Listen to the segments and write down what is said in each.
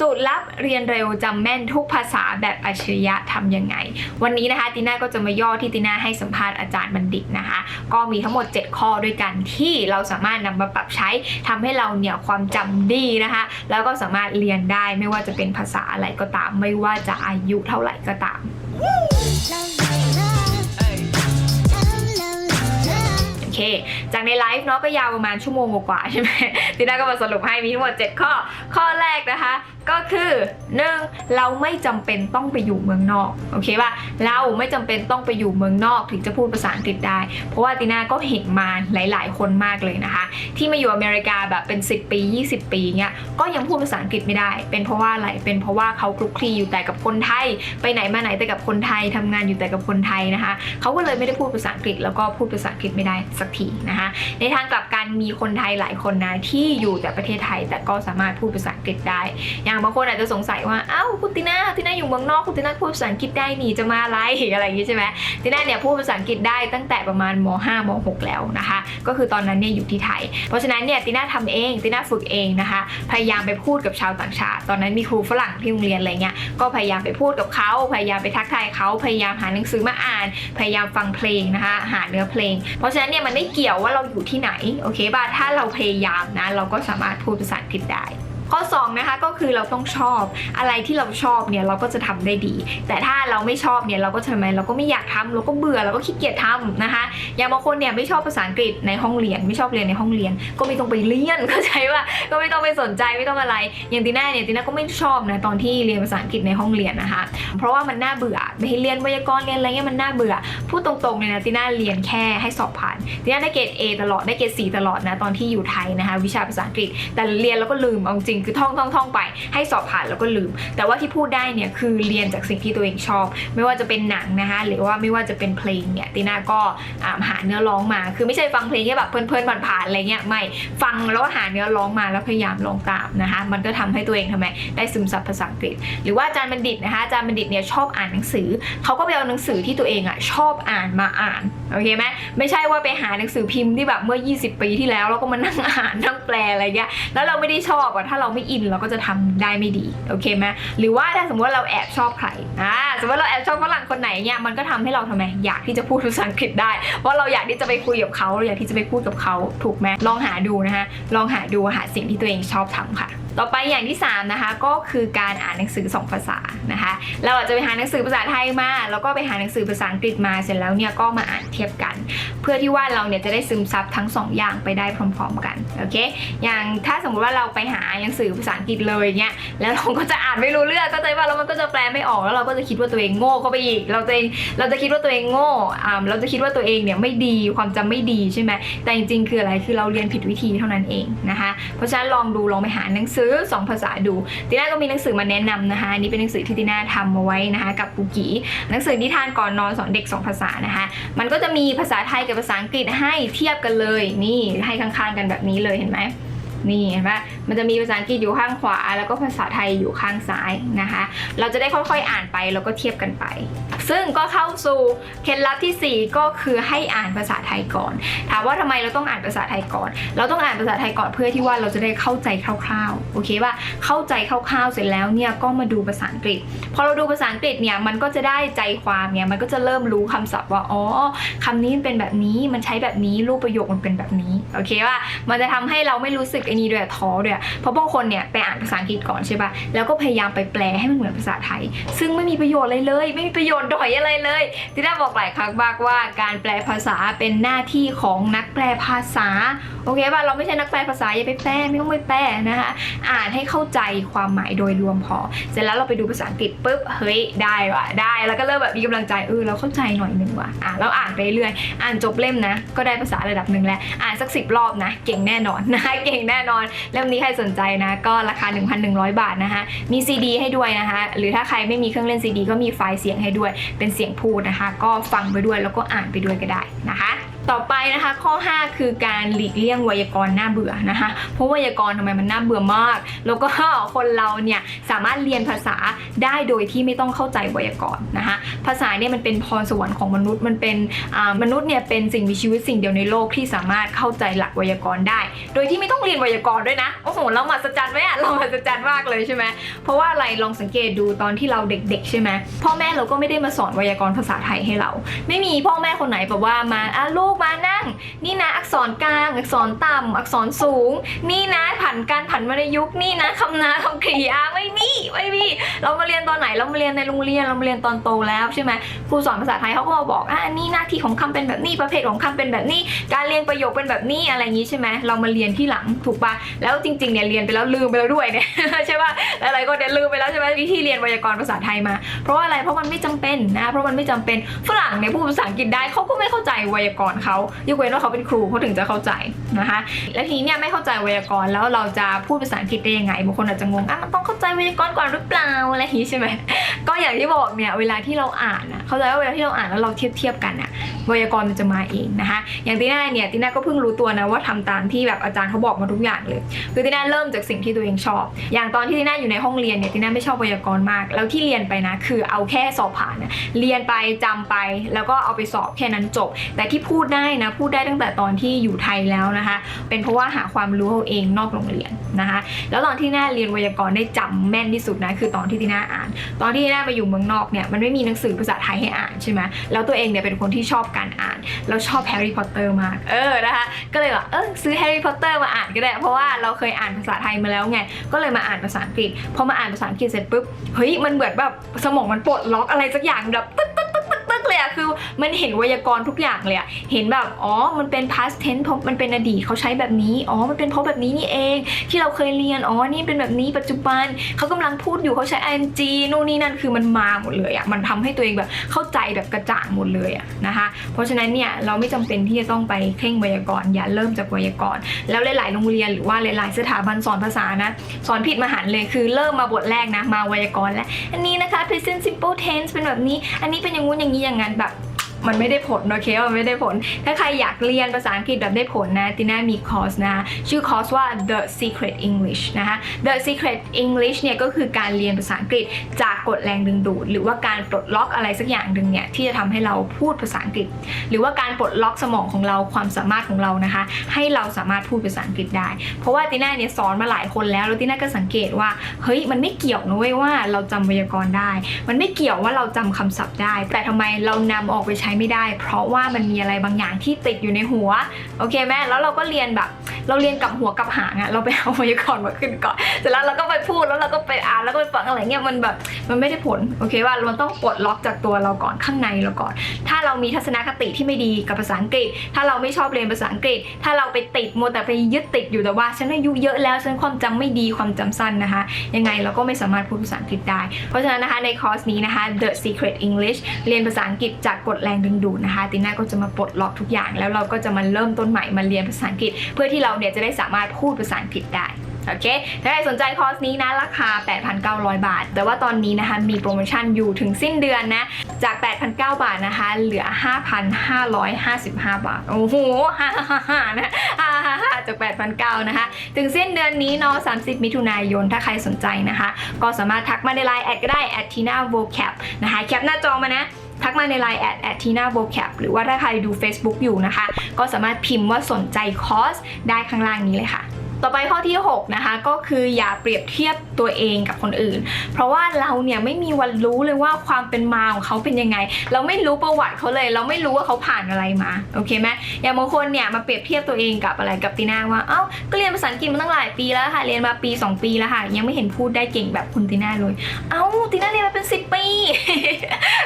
สูตรลับเรียนเร็วจำแม่นทุกภาษาแบบอัจฉริยะทำยังไง วันนี้นะคะติน่าก็จะมาย่อที่ติน่าให้สัมภาษณ์อาจารย์บัณฑิตนะคะ ก็มีทั้งหมด 7 ข้อด้วยกันที่เราสามารถนำมาปรับใช้ทำให้เราเนี่ยความจำดีนะคะ แล้วก็สามารถเรียนได้ไม่ว่าจะเป็นภาษาอะไรก็ตาม ไม่ว่าจะอายุเท่าไหร่ก็ตามโอเคจากในไลฟ์เนาะก็ยาวประมาณชั่วโมงกว่าใช่ไหมติน่าก็มาสรุปให้มีทั้งหมด 7 ข้อ ข้อแรกนะคะ ก็คือ 1. เราไม่จำเป็นต้องไปอยู่เมืองนอกโอเคป่ะเราไม่จำเป็นต้องไปอยู่เมืองนอกถึงจะพูดภาษาอังกฤษได้ เพราะว่าติน่าก็เห็นมาหลาย ๆ คนมากเลยนะคะ ที่มาอยู่อเมริกาแบบเป็น 10 ปี 20 ปีเงี้ยก็ยังพูดภาษาอังกฤษไม่ได้ เป็นเพราะว่าอะไรเป็นเพราะว่าเขาคลุกคลีอยู่แต่กับคนไทย ไปไหนมาไหนแต่กับคนไทยทำงานอยู่แต่กับคนไทยนะคะเขาก็เลยไม่ได้พูดภาษาอังกฤษ แล้วก็พูดภาษาอังกฤษไม่ได้สักทีนะคะในทางกลับกันมีคนไทยหลายคนนะที่อยู่แต่ประเทศไทย แต่ก็สามารถพูดภาษาอังกฤษได้างบางคนอาจจะสงสัยว่าเอ้าคุณติน่าติน่าอยู่เมืองนอกคุณติน่าพูดภาษาอังกฤษได้นี่จะมาอะไรอะไรอย่างนี้ใช่ไหมติน่าเนี่ยพูดภาษาอังกฤษได้ตั้งแต่ประมาณม5ม6แล้วนะคะ ก็คือตอนนั้นเนี่ยอยู่ที่ไทย เพราะฉะนั้นเนี่ยติน่าทำเองติน่าฝึกเองนะคะ พยายามไปพูดกับชาวต่างชาติ ตอนนั้นมีครูฝรั่งที่โรงเรียนอะไรเงี้ยก็พยายามไปพูดกับเขาพยายามไปทักทายเขาพยายามหาหนังสือมาอ่าน พยายามฟังเพลงนะคะ หาเนื้อเพลง เพราะฉะนั้นเนี่ยมันไม่เกี่ยวว่าเราอยู่ที่ไหนโอเคป่ะถ้าเราพยายามนะเราก็สามารถพูดภาษาอังกฤษได้ ข้อ2นะคะก็คือเราต้องชอบอะไรที่เราชอบเนี่ยเราก็จะทำได้ดี แต่ถ้าเราไม่ชอบเนี่ยเราก็ทำไมเราก็ไม่อยากทำเราก็เบื่อเราก็ขี้เกียจทำนะคะ อย่างบางคนเนี่ยไม่ชอบภาษาอังกฤษในห้องเรียน ไม่ชอบเรียนในห้องเรียน ก็ไม่ต้องไปเรียนเข้าใจว่าก็ไม่ต้องไปสนใจไม่ต้องอะไร อย่างตีน่าเนี่ยตีน่าก็ไม่ชอบนะตอนที่เรียนภาษาอังกฤษในห้องเรียนนะคะ เพราะว่ามันน่าเบื่อไม่ให้เรียนไวยากรณ์เรียนอะไรเงี้ยมันน่าเบื่อพูดตรงๆเลยนะตีน่าเรียนแค่ให้สอบผ่านตีน่าได้เกรด A ตลอดได้เกรด C ตลอดนะตอนที่อยู่ไทยนะคะ วิชาภาษาอังกฤษ แต่เรียนแล้วก็ลืมเอาจริงคือท่องท่องท่องไป ให้สอบผ่านแล้วก็ลืม แต่ว่าที่พูดได้เนี่ยคือเรียนจากสิ่งที่ตัวเองชอบ ไม่ว่าจะเป็นหนังนะคะหรือว่าไม่ว่าจะเป็นเพลงเนี่ยตีน่าก็าหาเนื้อร้องมา คือไม่ใช่ฟังเพลงแค่แบบเพลินๆผ่านๆอะไรเงี้ยไม่ฟังแล้วก็หาเนื้อร้องมาแล้วพยายามร้องตามนะคะมันก็ทำให้ตัวเองทำไมได้ซึมซับภาษาอังกฤษ หรือว่าอาจารย์บัณฑิตนะคะอาจารย์บัณฑิตเนี่ยชอบอ่านหนังสือเขาก็ไปเอาหนังสือที่ตัวเองอะชอบอ่านมาอ่านโอเคไหมไม่ใช่ว่าไปหาหนังสือพิมพ์ที่แบบเมื่อ 20 ปีที่แล้วแล้วก็มานั่งอ่านนั่งแปลอะไรเงี้ยแล้วเราไม่ได้ชอบอะถ้าเราไม่อินเราก็จะทำได้ไม่ดีโอเคไหมหรือว่าถ้าสมมติว่าเราแอบชอบใครอ่าสมมติเราแอบชอบฝรั่งคนไหนเนี่ยมันก็ทำให้เราทำไมอยากที่จะพูดภาษาอังกฤษได้เพราะเราอยากที่จะไปคุยกับเขาเราอยากที่จะไปพูดกับเขาถูกไหมลองหาดูนะคะลองหาดูหาสิ่งที่ตัวเองชอบทำค่ะ ต่อไปอย่างที่ 3 นะคะ ก็คือการอ่านหนังสือ 2 ภาษานะคะ เราอาจจะไปหาหนังสือภาษาไทยมา แล้วก็ไปหาหนังสือภาษาอังกฤษมาเสร็จแล้วเนี่ยก็มาอ่านเทียบกัน เพื่อที่ว่าเราเนี่ยจะได้ซึมซับทั้ง 2 อย่างไปได้พร้อม ๆ กันโอเคอย่างถ้าสมมุติว่าเราไปหาหนังสือภาษาอังกฤษเลยเนี่ยแล้วเราก็จะอ่านไม่รู้เรื่องก็ใจว่าแล้วมันก็จะแปลไม่ออกแล้วเราก็จะคิดว่าตัวเองโง่เข้าไปอีก เราตัวเองเราจะคิดว่าตัวเองโง่อ่าเราจะคิดว่าตัวเองเนี่ยไม่ดีความจำไม่ดีใช่ไหมแต่จริงๆคืออะไรคือเราเรียนผิดวิธีเท่านั้นเองนะคะ เพราะฉะนั้นลองดูลองไปหาหนังสือสองภาษาดูตีน่าก็มีหนังสือมาแนะนำนะคะอันนี่เป็นหนังสือที่ตีน่าทำมาไว้นะคะ กับปูกีหนังสือนิทานก่อนนอนสอนเด็กสองภาษานะคะ มันก็จะมีภาษาไทยกับภาษาอังกฤษให้เทียบกันเลย นี่ให้ข้างๆกันแบบนี้เลยเห็นไหมนี่เห็นปะมันจะมีภาษาอังกฤษอยู่ข้างขวา แล้วก็ภาษาไทยอยู่ข้างซ้ายนะคะ เราจะได้ค่อยๆอ่านไปแล้วก็เทียบกันไป ซึ่งก็เข้าสู่เคล็ดลับทีสี่4 ก็คือให้อ่านภาษาไทยก่อน ถามว่าทำไมเราต้องอ่านภาษาไทยก่อน เราต้องอ่านภาษาไทยก่อนเพื่อที่ว่าเราจะได้เข้าใจคร่าวๆโอเคป่ะเข้าใจคร่าวๆเสร็จแล้วเนี่ยก็มาดูภาษาอังกฤษ พอเราดูภาษาอังกฤษเนี่ยมันก็จะได้ใจความเนี่ยมันก็จะเริ่มรู้คำศัพท์ว่าอ๋อคำนี้มันเป็นแบบนี้มันใช้แบบนี้รูปประโยคมันเป็นแบบนี้โอเคป่ะมันจะทำให้เราไม่รู้สึกไอ้นี่ด้วยท้อด้วยเพราะบางคนเนี่ยไปอ่านภาษาอังกฤษก่อนใช่ป่ะ แล้วก็พยายามไปแปลให้มันเหมือนภาษาไทย ซึ่งไม่มีประโยชน์อะไรเลย ไม่มีประโยชน์ดอยอะไรเลยที่ได้บอกหลายครั้งมากว่าการแปลภาษาเป็นหน้าที่ของนักแปลภาษา โอเคป่ะ เราไม่ใช่นักแปลภาษาอย่าไปแปลไม่ต้องไปแปลนะคะ อ่านให้เข้าใจความหมายโดยรวมพอ เสร็จแล้วเราไปดูภาษาอังกฤษปุ๊บ เฮ้ย ได้ว่ะ ได้ แล้วก็เริ่มแบบมีกำลังใจ เออ เราเข้าใจหน่อยหนึ่งว่ะ อะเราอ่านไปเรื่อย อ่านจบเล่มนะ ก็ได้ภาษาระดับหนึ่งแล้ว อ่านสักสิบรอบนะ เก่งแน่นอนนะคะ เก่งแน่นอน เล่มนี้รสนใจนะ ก็ราคา 1,100 บาทนะคะ มีซีดีให้ด้วยนะคะ หรือถ้าใครไม่มีเครื่องเล่นซีดีก็มีไฟล์เสียงให้ด้วย เป็นเสียงพูดนะคะ ก็ฟังไปด้วยแล้วก็อ่านไปด้วยก็ได้นะคะ ต่อไปนะคะข้อ 5 คือการหลีกเลี่ยงไวยากรณ์น่าเบื่อนะคะเพราะไวยากรณ์ทำไมมันน่าเบื่อมาก แล้วก็คนเราเนี่ยสามารถเรียนภาษาได้โดยที่ไม่ต้องเข้าใจไวยากรณ์นะคะภาษาเนี่ยมันเป็นพรสวรรค์ของมนุษย์มันเป็นมนุษย์เนี่ยเป็นสิ่งมีชีวิตสิ่งเดียวในโลกที่สามารถเข้าใจหลักไวยากรณ์ได้ โดยที่ไม่ต้องเรียนไวยากรณ์ด้วยนะโอ้โหเรามหัศจรรย์ไหมอะเรามหัศจรรย์มากเลยใช่ไหมเพราะว่าอะไรลองสังเกตดูตอนที่เราเด็ก ๆ ใช่ไหมพ่อแม่เราก็ไม่ได้มาสอนไวยากรณ์ภาษาไทยให้เรา ไม่มีพ่อแม่คนไหนแบบว่ามาอะลูกมานั่ง นี่นะอักษรกลาง อักษรต่ำอักษรสูง นี่นะ นการผันวรรณยุกต์นี่นะคำนาคำกริยาไม่มีไม่มีเรามาเรียนตอนไหนเรามาเรียนในโรงเรียนเรามาเรียนตอนโตแล้วใช่ไหมครูสอนภาษาไทยเขาก็มาบอกอะนี่หน้าที่ของคำเป็นแบบนี้ประเภทของคำเป็นแบบนี้ การเรียงประโยคเป็นแบบนี้อะไรอย่างนี้ใช่ไหมเรามาเรียนที่หลังถูกปะแล้วจริงๆเนี่ยเรียนไปแล้วลืมไปแล้วด้วยเนี่ยใช่ปะหลายๆคนเนี่ยลืมไปแล้วใช่ไหมวิธีเรียนไวยากรณ์ภาษาไทยมา เพราะว่าอะไรเพราะมันไม่จำเป็นนะเพราะมันไม่จำเป็นฝรั่งเนี่ยพูดภาษาอังกฤษได้เขาก็ไม่เข้าใจไวยากรณ์เขายกเว้นว่าเขาเป็นครูเขาถึงจะเข้าใจนะคะ และทีนี้เนี่ยไม่เข้าใจไวยากรณ์แล้วเราจะพูดภาษาอังกฤษได้ยังไงบางคนอาจจะงงอะมันต้องเข้าใจไวยากรณ์ก่อนหรือเปล่าอะไรอย่างนี้ใช่ไหมก็อย่างที่บอกเนี่ยเวลาที่เราอ่านอะเข้าใจว่าเวลาที่เราอ่านแล้วเราเทียบเทียบกันอะไวยากรณ์มันจะมาเองนะคะ อย่างตีน่าเนี่ยตีน่าก็เพิ่งรู้ตัวนะว่าทำตามที่แบบอาจารย์เขาบอกมาทุกอย่างเลยคือตีน่าเริ่มจากสิ่งที่ตัวเองชอบ อย่างตอนที่ตีน่าอยู่ในห้องเรียนเนี่ยตีน่าไม่ชอบไวยากรณ์มาก แล้วที่เรียนไปนะคือเอาแค่สอบผ่านนะเรียนไปจำไปแล้วก็เอาไปสอบแค่นั้นจบ แต่ที่พูดได้นะพูดได้ตั้งแต่ตอนที่อยู่ไทยแล้วนะคะ เป็นเพราะว่าหาความรู้เอาเองนอกโรงเรียนนะคะแล้วตอนที่น่าเรียนไวยากรณ์ได้จำแม่นที่สุดนะคือตอนที่ตีน่าอ่าน ตอนที่น่าไปอยู่เมืองนอกเนี่ยมันไม่มีหนังสือภาษาไทยให้อ่านใช่ไหมแล้วตัวเองเนี่ยเป็นคนที่ชอบการอ่าน แล้วชอบแฮร์รี่พอตเตอร์มาก เออนะคะ ก็เลยแบบเออซื้อแฮร์รี่พอตเตอร์มาอ่านก็ได้ เพราะว่าเราเคยอ่านภาษาไทยมาแล้วไง ก็เลยมาอ่านภาษาอังกฤษ พอมาอ่านภาษาอังกฤษเสร็จปุ๊บ เฮ้ย มันเหมือนแบบสมองมันปลดล็อกอะไรสักอย่างแบบตึ๊ดตึ เลยอะคือมันเห็นไวยากรณ์ทุกอย่างเลยอะเห็นแบบอ๋อมันเป็น past tense เพราะมันเป็นอดีตเขาใช้แบบนี้อ๋อมันเป็นเพราะแบบนี้นี่เอง ที่เราเคยเรียนอ๋อนี่เป็นแบบนี้ปัจจุบันเขากำลังพูดอยู่เขาใช้ ing นู่นนี่นั่นคือมันมาหมดเลยอะมันทำให้ตัวเองแบบเข้าใจแบบกระจ่างหมดเลยอะนะคะเพราะฉะนั้นเนี่ยเราไม่จำเป็นที่จะต้องไปเคร่งไวยากรณ์อย่าเริ่มจากไวยากรณ์แล้วหลายๆโรงเรียนหรือว่าหลายๆสถาบันสอนภาษานะ สอนผิดมาหันเลยคือเริ่มมาบทแรกนะมาไวยากรณ์แล้ว อันนี้นะคะ present simple tense เป็นแบบนี้ อันนี้เป็นอย่างงู้นอย่างนี้อย่างนั้นแบบ มันไม่ได้ผลโอเคมันไม่ได้ผล ถ้าใครอยากเรียนภาษาอังกฤษแบบได้ผลนะติน่ามีคอร์สนะชื่อคอร์สว่า The Secret English นะคะ The Secret English เนี่ยก็คือการเรียนภาษาอังกฤษจากกฎแรงดึงดูด หรือว่าการปลดล็อกอะไรสักอย่างหนึ่งเนี่ยที่จะทำให้เราพูดภาษาอังกฤษ หรือว่าการปลดล็อกสมองของเราความสามารถของเรานะคะ ให้เราสามารถพูดภาษาอังกฤษได้ เพราะว่าติน่าเนี่ยสอนมาหลายคนแล้วแล้วติน่าก็สังเกตว่าเฮ้ยมันไม่เกี่ยวนะเว้ยว่าเราจำไวยากรณ์ได้ มันไม่เกี่ยวว่าเราจำคำศัพท์ได้ แต่ทำไมเรานำออกไปใช้ไม่ได้ เพราะว่ามันมีอะไรบางอย่างที่ติดอยู่ในหัวโอเคไหมแล้วเราก็เรียนแบบ เราเรียนกับหัวกับหางอะเราไปเอาไวยากรณ์มาขึ้นก่อนเสร็จแล้วเราก็ไปพูดแล้วเราก็ไปอ่านแล้วก็ไปฟังอะไรเงี้ยมันแบบมันไม่ได้ผลโอเคว่าเราต้องปลดล็อกจากตัวเราก่อนข้างในเราก่อน ถ้าเรามีทัศนคติที่ไม่ดีกับภาษาอังกฤษ ถ้าเราไม่ชอบเรียนภาษาอังกฤษ ถ้าเราไปติดมัวแต่ไปยึดติดอยู่แต่ว่าฉันอายุเยอะแล้วฉันความจำไม่ดีความจำสั้นนะคะ ยังไงเราก็ไม่สามารถพูดภาษาอังกฤษได้ เพราะฉะนั้นนะคะในคอร์สนี้นะคะ The Secret English เรียนภาษาอังกฤษจากกฎแรงดึงดูดนะคะติน่าก็จะมาปลดล็อกทุกอย่าง แล้วเราก็จะมาเริ่มต้นใหม่มาเรียนภาษาอังกฤษ เพื่อที่เราเนี่ยจะได้สามารถพูดภาษาอังกฤษได้โอเค ถ้าใครสนใจคอร์สนี้นะ ราคา 8,900 บาท แต่ว่าตอนนี้นะคะมีโปรโมชั่นอยู่ถึงสิ้นเดือนนะ จาก 8,900 บาทนะคะ เหลือ 5,555 บาท โอ้โหฮ่าฮ่าฮ่านะฮ่าฮ่าฮ่าจาก 8,900 นะคะ ถึงสิ้นเดือนนี้เนาะ30 มิถุนายน ถ้าใครสนใจนะคะ ก็สามารถทักมาในไลน์แอดก็ได้แอดทีน่าโวแคปนะคะ แคปหน้าจอมานะ ทักมาในไลน์แอดแอดทีน่าโบแคปหรือว่าถ้าใครดู Facebook อยู่นะคะ ก็สามารถพิมพ์ว่าสนใจคอร์สได้ข้างล่างนี้เลยค่ะ ต่อไปข้อที่ 6 นะคะ ก็คืออย่าเปรียบเทียบตัวเองกับคนอื่น เพราะว่าเราเนี่ยไม่มีวันรู้เลยว่าความเป็นมาของเขาเป็นยังไง เราไม่รู้ประวัติเขาเลย เราไม่รู้ว่าเขาผ่านอะไรมา โอเคไหมอย่างบางคนเนี่ยมาเปรียบเทียบตัวเองกับอะไรกับตีน่าว่า เอ้า ก็เรียนภาษาอังกฤษมาตั้งหลายปีแล้วค่ะ เรียนมาปี 2 ปีแล้วค่ะ ยังไม่เห็นพูดได้เก่งแบบคุณตีน่าเลย เอ้า ตีน่าเรียนมาเป็น 10 ปี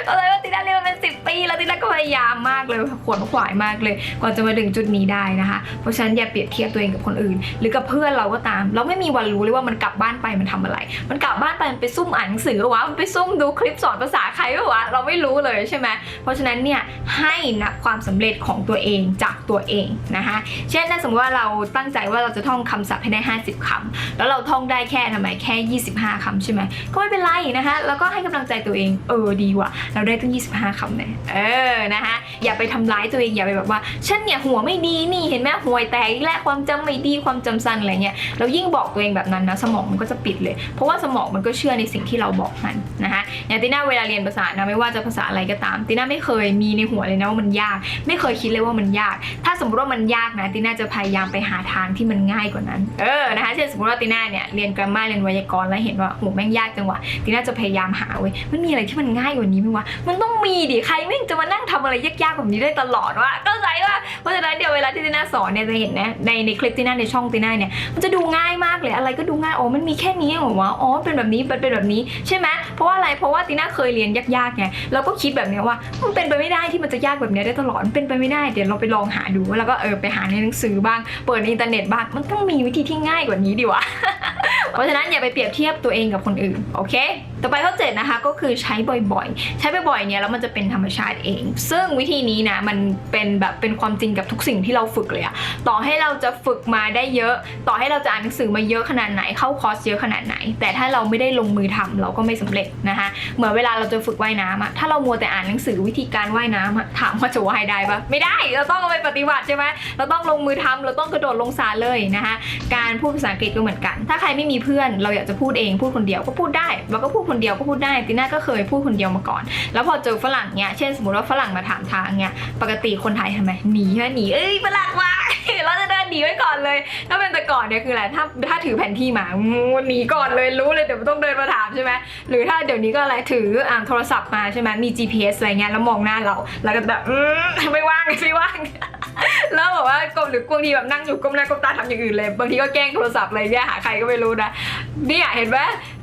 ก็เลยว่าตีน่าเรียนมาเป็น 10 ปี แล้วตีน่าก็พยายามมากเลยขวนขวายมากเลย กว่าจะมาถึงจุดนี้ได้นะคะ เพราะฉะนั้นอย่าเปรียบเทียบตัวเองกับคนอื่น หรือกับเพื่อนเราก็ตาม เราไม่มีวันรู้เลยว่ามันกลับบ้านไปมันทำอะไร มันกลับบ้านไปมันไปซุ่มอ่านหนังสือวะมันไปซุ่มดูคลิปสอนภาษาใครวะเราไม่รู้เลยใช่ไหมเพราะฉะนั้นเนี่ยให้นับความสำเร็จของตัวเองจากตัวเองนะคะเช่นถ้าสมมติว่าเราตั้งใจว่าเราจะท่องคำศัพท์ให้ได้ 50คำแล้วเราท่องได้แค่ทำไมแค่ 25คำใช่ไหมก็ไม่เป็นไรนะคะแล้วก็ให้กำลังใจตัวเองเออดีว่ะเราได้ตั้ง 25 คำเนี่ยเออนะคะอย่าไปทำร้ายตัวเองอย่าไปแบบว่าฉันเนี่ยหัวไม่ดีนี่เห็นไหมห่วยแตกและความจำไม่ดีความจำสั้นอะไรเงี้ยเรายิ่งบอกตัวเองแบบนั้นนะสมองมันก็จะปิดเลย เพราะว่าสมองมันก็เชื่อในสิ่งที่เราบอกมันนะคะอย่างติน่าเวลาเรียนภาษานะไม่ว่าจะภาษาอะไรก็ตามติน่าไม่เคยมีในหัวเลยนะว่ามันยาก ไม่เคยคิดเลยว่ามันยาก ถ้าสมมติว่ามันยากนะติน่าจะพยายามไปหาทางที่มันง่ายกว่านั้น เออนะคะเช่นสมมติว่าติน่าเนี่ยเรียนกราฟมาเรียนไวยากรณ์แล้วเห็นว่าโหแม่งยากจังวะติน่าจะพยายามหาเว้ยมันมีอะไรที่มันง่ายกว่านี้ไหมวะมันต้องมีดิใครแม่งจะมานั่งทำอะไรยากๆแบบนี้ได้ตลอดวะเข้าใจว่าเพราะฉะนั้นเดี๋ยวเวลาที่ติน่าสอนเนี่ยจะเห็นนะในในคลิปติน่าในช่องติน่าเนี่ยมันจะดูง่ายมากเลยอะไรก็ดูง่ายอ๋อมันมีแค่นี้เหรอวะอ๋อเป็นแบบนี้มันเป็นแบบนี้ใช่ไหมเพราะว่าอะไรเพราะว่าติน่าเคยเรียนยากๆไงเราก็คิดแบบนี้ว่ามันเป็นไปไม่ได้ที่มันจะยากแบบนี้ได้ตลอดมันเป็นไปไม่ได้เดี๋ยวเราไปลองหาดูแล้วก็เออไปหาในหนังสือบ้าง เปิดในอินเทอร์เน็ตบ้างมันต้องมีวิธีที่ง่ายกว่านี้ดีวะเพราะฉะนั้นอย่าไปเปรียบเทียบตัวเองกับคนอื่นโอเคต่อไปข้อเจ็ดนะคะก็คือใช้บ่อยๆ ใช้บ่อยๆเนี่ยแล้วมันจะเป็นธรรมชาติเอง ซึ่งวิธีนี้นะมันเป็นแบบเป็นความจริงกับทุกสิ่งที่เราฝึกเลยอะต่อให้เราจะฝึกมาได้เยอะ ต่อให้เราจะอ่านหนังสือมาเยอะขนาดไหน เข้าคอร์สเยอะขนาดไหน แต่ถ้าเราไม่ได้ลงมือทำเราก็ไม่สำเร็จนะคะเหมือนเวลาเราจะฝึกว่ายน้ำอะถ้าเรามัวแต่อ่านหนังสือวิธีการว่ายน้ำอะถามว่าจะว่ายได้ปะไม่ได้เราต้องไปปฏิบัติใช่ไหมเราต้องลงมือทำเราต้องกระโดดลงสระเลยนะคะการพูดภาษาอังกฤษก็เหมือนกัน ถ้าใครไม่มีเพื่อน เราอยากจะพูดเองพูดคนเดียวก็พูดได้เราก็พูดคนเดียวก็พูดได้ติน่าก็เคยพูดคนเดียวมาก่อน แล้วพอเจอฝรั่งเนี้ยเช่นสมมติว่าฝรั่งมาถามทางเนี้ยปกติคนไทยทำไมหนีใช่หนีเอ้ยฝรั่งมาเราจะเดินหนีไว้ก่อนเลย ถ้าเป็นแต่ก่อนเนี่ยคืออะไรถ้าถ้าถือแผนที่มาหนีก่อนเลยรู้เลยเดี๋ยวต้องเดินมาถามใช่ไหมหรือถ้าเดี๋ยวนี้ก็อะไรถืออ่าโทรศัพท์มาใช่ไหมมี GPS อะไรเงี้ยแล้วมองหน้าเรา แล้วก็แบบอืมไม่ว่างไม่ว่าง แล้วแบบว่ากลมหรือกลมทีแบบนั่งอยู่ก้มหน้าก้มตาทำอย่างอื่นเลยบางทีก็แกล้งโทรศัพท์อะไรเนี่ยหาใครก็ไม่รู้นะเนี่ยเห็นไหม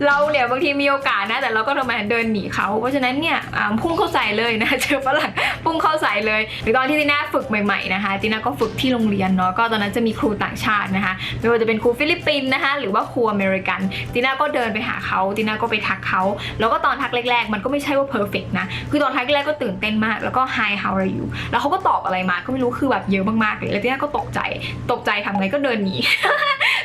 เราเนี่ยบางทีมีโอกาสนะ แต่เราก็ทำไมเดินหนีเขาเพราะฉะนั้นเนี่ยพุ่งเข้าใส่เลยนะเจอฝรั่งพุ่งเข้าใส่เลย หรือตอนที่ตีน่าฝึกใหม่ๆนะคะตีน่าก็ฝึกที่โรงเรียนเนาะก็ตอนนั้นจะมีครูต่างชาตินะคะไม่ว่าจะเป็นครูฟิลิปปินส์นะคะหรือว่าครูอเมริกันตีน่าก็เดินไปหาเขาตีน่าก็ไปทักเขาแล้วก็ตอนทักแรกๆ มันก็ไม่ใช่ว่าเพอร์เฟกนะคือตอนทักแรกก็ตื่นเต้นมากแล้วก็ hi how are you แล้วเขาก็ตอบอะไรมาก็ไม่รู้คือแบบเยอะมากๆเลยแล้วตีน่าก็ตกใจตกใจทำไงก็เดินหนี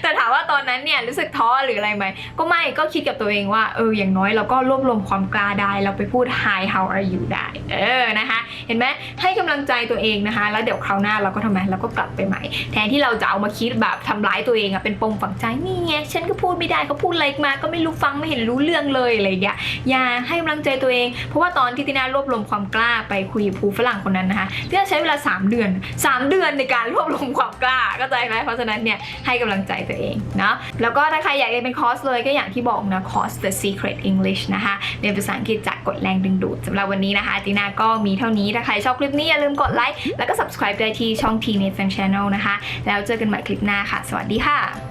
แต่ถามว่าตอนนั้นเนี่ยรู้สึกท้อหรืออะไรไหมก็ไม่ก็คิดกับตัวเองว่าเอออย่างน้อยเราก็รวบรวมความกล้าได้เราไปพูด hi how are you ได้เออนะคะ เห็นไหมให้กำลังใจตัวเองนะคะ แล้วเดี๋ยวคราวหน้าเราก็ทำไมเราก็กลับไปใหม่ แทนที่เราจะเอามาคิดแบบทำร้ายตัวเองอะเป็นปมฝังใจนี่ไงฉันก็พูดไม่ได้เขาพูดอะไรมาก็ไม่รู้ฟังไม่เห็นรู้เรื่องเลยอะไรอย่างเงี้ยอย่าให้กำลังใจตัวเอง เพราะว่าตอนที่ตินารวบรวมความกล้าไปคุยกับครูฝรั่งคนนั้นนะคะตินาใช้เวลา 3 เดือน3 เดือนในการรวบรวมความกล้าเข้าใจไหมเพราะฉะนั้นเนี่ยให้กำลังใจตัวเองเนาะแล้วก็ถ้าใครอยากเรียนเป็นคอร์สเลยก็อย่างที่บอกนะคอร์ส The Secret English นะคะเรียนภาษาอังกฤษจากกฎแรงดึงดูดสำหรับวันนี้นะคะตินาก็มีเท่านี้ถ้าใครชอบคลิปนี้อย่าลืมกดไลค์แล้วก็ subscribe ได้ที่ช่อง T Net Fan Channel นะคะ แล้วเจอกันใหม่คลิปหน้าค่ะ สวัสดีค่ะ